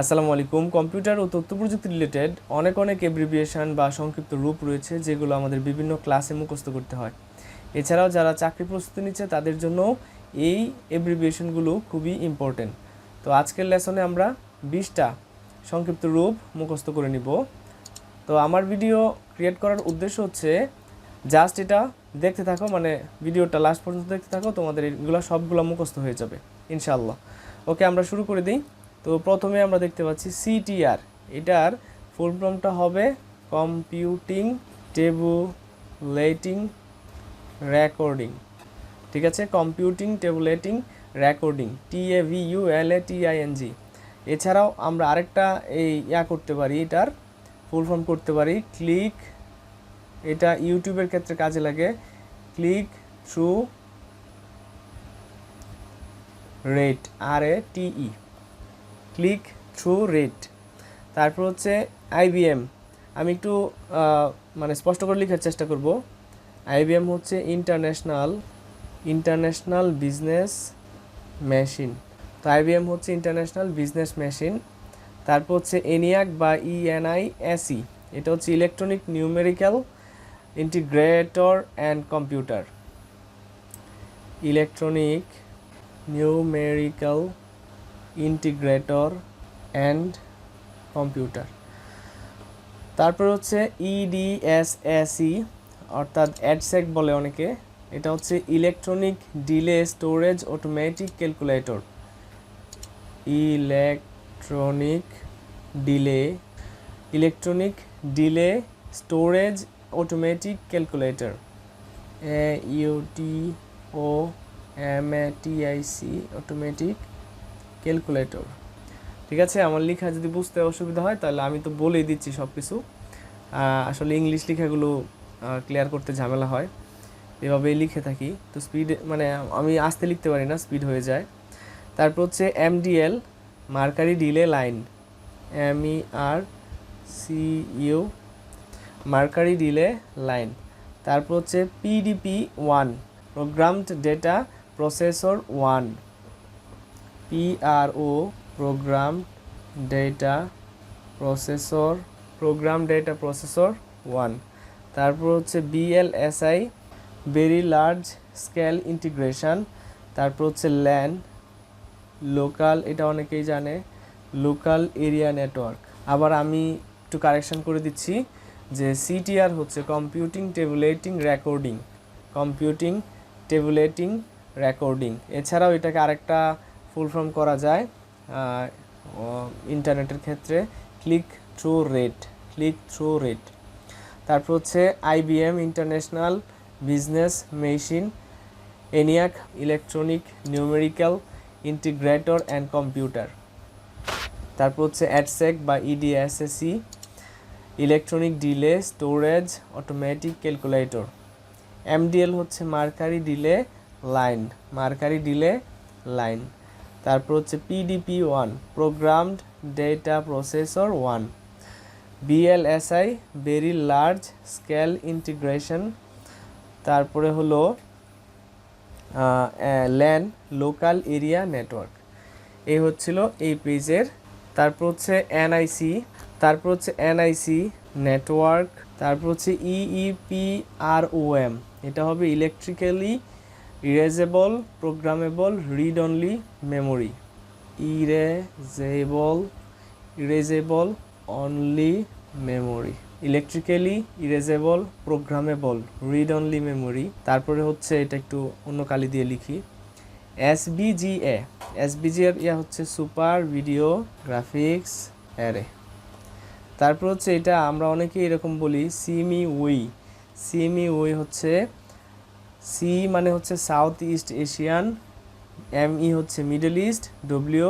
আসসালামু আলাইকুম। কম্পিউটার ও তথ্য প্রযুক্তি রিলেটেড অনেক অনেক এব্রিভিয়েশন বা সংক্ষিপ্ত রূপ রয়েছে যেগুলো আমাদের বিভিন্ন ক্লাসে মুখস্থ করতে হয়। এছাড়াও যারা চাকরি প্রস্তুতি নিচ্ছে তাদের জন্য এই এব্রিভিয়েশনগুলো খুবই ইম্পর্টেন্ট তো আজকের লেসনে আমরা বিশটা সংক্ষিপ্ত রূপ মুখস্থ করে নিব। তো আমার ভিডিও ক্রিয়েট করার উদ্দেশ্য হচ্ছে জাস্ট এটা দেখতে থাকো মানে ভিডিওটা লাস্ট পর্যন্ত দেখতে থাকো, তোমাদের এগুলো সবগুলো মুখস্থ হয়ে যাবে ইনশাল্লাহ ওকে আমরা শুরু করে দিই। তো প্রথমে আমরা দেখতে পাচ্ছি সিটিআর। এটার ফুল ফর্মটা হবে কম্পিউটিং টেবুলেটিং রেকর্ডিং। ঠিক আছে? Computing tabulating recording. T A V U L A T I N G. এছাড়াও আমরা আরেকটা এই ইয়া করতে পারি, এটার ফুল ফর্ম করতে পারি। ক্লিক, এটা ইউটিউবের ক্ষেত্রে কাজে লাগে। Click through rate, R A T E click through rate তারপর হচ্ছে আইবিএম আমি একটু মানে স্পষ্ট করে লেখার চেষ্টা করব। আইবিএম হচ্ছে ইন্টারন্যাশনাল ইন্টারন্যাশনাল বিজনেস মেশিন। তো আইবিএম হচ্ছে ইন্টারন্যাশনাল বিজনেস মেশিন। তারপর হচ্ছে এনিয়াক বা ইএনআই এসি এটা হচ্ছে electronic numerical integrator and computer. Electronic numerical integrator and computer. তারপর হচ্ছে E ইডিএসএসি অর্থাৎ অ্যাডসেক বলে অনেকে। এটা হচ্ছে electronic delay storage automatic calculator. Electronic delay electronic delay storage automatic calculator. A UT O, M, A, T, I, C, automatic calculator ঠিক আছে? আমার লেখা যদি বুঝতে অসুবিধা হয়, তাহলে আমি তো বলেই দিচ্ছি সব কিছু আসলে ইংলিশ লেখাগুলো ক্লিয়ার করতে ঝামেলা হয়। এভাবেই লিখে থাকি। তো স্পিড মানে আমি আস্তে লিখতে পারি না স্পিড হয়ে যায়। তারপর হচ্ছে MDL mercury delay line. M E R C U mercury delay line. তারপর হচ্ছে PDP one programmed data processor one PRO program data processor program data processor one তারপর হচ্ছে BLSI very large scale integration তারপর হচ্ছে LAN local এটা অনেকেই জানে local area network আবার আমি একটু কারেকশন করে দিচ্ছি যে সিটিআর হচ্ছে computing tabulating recording computing tabulating recording এছাড়াও এটাকে আরেকটা ফুল ফর্ম করা যায় ইন্টারনেটের ক্ষেত্রে click through rate click through rate তারপর হচ্ছে IBM international business machine ENIAC electronic numerical integrator and computer তারপর হচ্ছে অ্যাডসেক বা EDSAC electronic delay storage automatic calculator MDL হচ্ছে mercury delay line, mercury delay line. তারপর হচ্ছে PDP one programmed data processor one BLSI very large scale integration তারপরে হলো LAN local area network এই হচ্ছিল এই পেজের। তারপর হচ্ছে এনআইসি তারপর হচ্ছে এনআইসি নেটওয়ার্ক তারপর হচ্ছে E ইইপিআরওএম এটা হবে electrically erasable programmable read only memory erasable erasable only memory electrically erasable programmable read only memory তারপরে হচ্ছে এটা একটু অন্য কালি দিয়ে লিখি। এসবিজিএ এসবিজি এর ইয়া হচ্ছে সুপার, ভিডিও, গ্রাফিক্স, অ্যারে। তারপর হচ্ছে এটা আমরা অনেকেই এরকম বলি সিমি উই সিমি উই হচ্ছে সি মানে হচ্ছে south east Asian M E হচ্ছে মিডল ইস্ট ডব্লিউ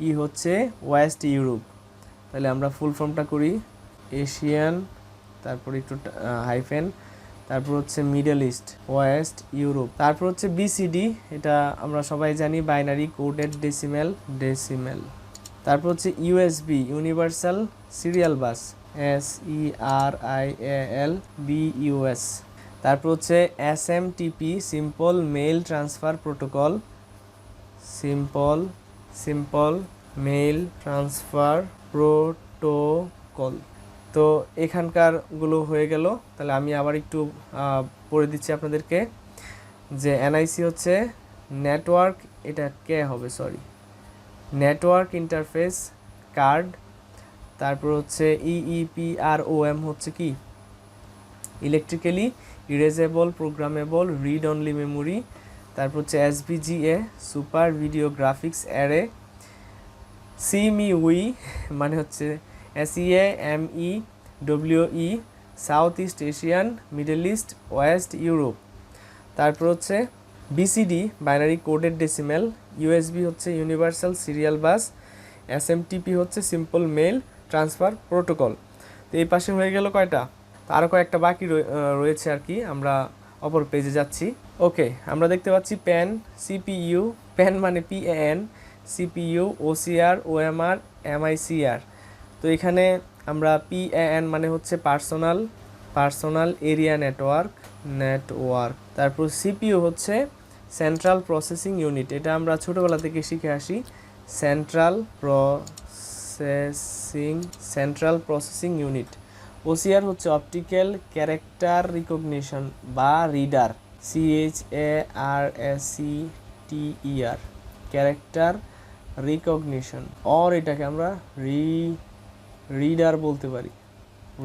ই হচ্ছে ওয়েস্ট ইউরোপ তাহলে আমরা ফুল ফর্মটা করি এশিয়ান তারপর একটু হাইফেন তারপর হচ্ছে মিডল ইস্ট ওয়েস্ট ইউরোপ তারপর হচ্ছে বিসিডি এটা আমরা সবাই জানি বাইনারি কোডেড ডেসিমেল ডেসিমেল তারপর হচ্ছে USB universal serial bus S E R I L B US তারপর হচ্ছে S M TP simple mail transfer protocol simple simple mail transfer protocol তো এখানকারগুলো হয়ে গেল। তাহলে আমি আবার একটু পড়ে দিচ্ছি আপনাদেরকে যে এনআইসি হচ্ছে নেটওয়ার্ক এটা কে হবে? সরি নেটওয়ার্ক ইন্টারফেস কার্ড তারপর হচ্ছে E ইইপিআরওএম হচ্ছে কি? Electrically erasable programmable read only memory তারপর হচ্ছে এসবিজিএ super video graphics array Simi উই মানে হচ্ছে SEA M E W E South East Asian Middle East West Europe তারপর হচ্ছে BCD binary coded decimal USB হচ্ছে ইউনিভার্সাল সিরিয়াল বাস এসএমটিপি হচ্ছে simple mail transfer protocol তো এই পাশে হয়ে গেল কয়টা? তো আরও কয়েকটা বাকি রয়ে- রয়েছে আর কি, আমরা অপর পেজে যাচ্ছি। ওকে আমরা দেখতে পাচ্ছি প্যান সিপিইউ প্যান মানে PAN CPU OCR OMR MICR তো এখানে আমরা পিএএন মানে হচ্ছে personal personal area network network তারপর সিপিইউ হচ্ছে সেন্ট্রাল প্রসেসিং ইউনিট এটা আমরা ছোটোবেলা থেকে শিখে আসি। Central processing central processing unit OCR হচ্ছে অপটিক্যাল ক্যারেক্টার রিকগনিশন বা reader CH A R S C T E R character recognition or এটাকে আমরা রি রিডার বলতে পারি।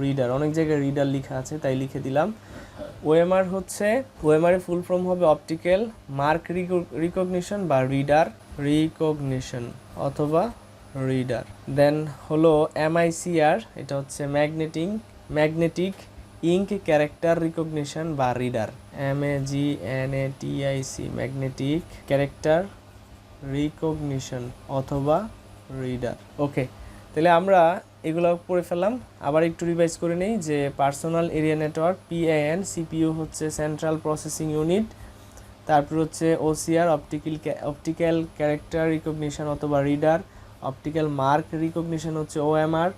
রিডার অনেক জায়গায় রিডার লেখা আছে, তাই লিখে দিলাম। ওএমআর হচ্ছে ওএমআর ফুল ফর্ম হবে অপটিক্যাল মার্ক রিকগনিশন বা রিডার রিকগনিশন অথবা রিডার দেন হলো এমআইসিআর এটা হচ্ছে magneting magnetic ink character recognition বা reader, M A G N A T I C, magnetic character recognition অথবা রিডার। ওকে, তাহলে আমরা এগুলো পড়ে ফেললাম। আবার একটু রিভাইজ করে নেই যে personal area network PAN CPU হচ্ছে সেন্ট্রাল প্রসেসিং ইউনিট তারপর হচ্ছে OCR optical optical character recognition অথবা রিডার অপটিক্যাল মার্ক রিকগনিশন হচ্ছে ওএমআর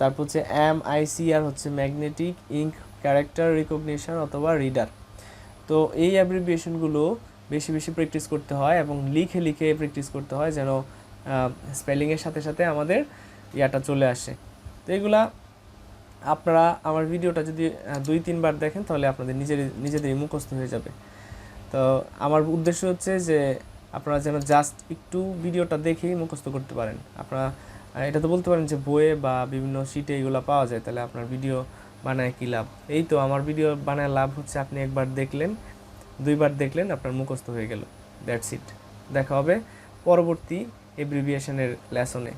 তারপর হচ্ছে এম আইসিআর হচ্ছে ম্যাগনেটিক ইঙ্ক ক্যারেক্টার রিকগনিশন অথবা রিডার তো এই অ্যাব্রিভিয়েশনগুলো বেশি বেশি প্র্যাকটিস করতে হয় এবং লিখে লিখে প্র্যাকটিস করতে হয় যেন স্পেলিংয়ের সাথে সাথে আমাদের ইয়াটা চলে আসে। তো এগুলা আপনারা আমার ভিডিওটা যদি দুই তিনবার দেখেন তাহলে আপনাদের নিজের, নিজেদেরই মুখস্থ হয়ে যাবে। তো আমার উদ্দেশ্য হচ্ছে যে আপনারা যেন জাস্ট একটু ভিডিওটা দেখেই মুখস্থ করতে পারেন। আপনারা এটা তো বলতে পারেন যে বইয়ে বা বিভিন্ন শিটে এগুলো পাওয়া যায়, তাহলে আপনার ভিডিও বানায় কী লাভ? এই তো আমার ভিডিও বানায় লাভ হচ্ছে আপনি একবার দেখলেন, দুইবার দেখলেন আপনার মুখস্থ হয়ে গেল দ্যাটস ইট দেখা হবে পরবর্তী এব্রিভিয়েশনের লেসনে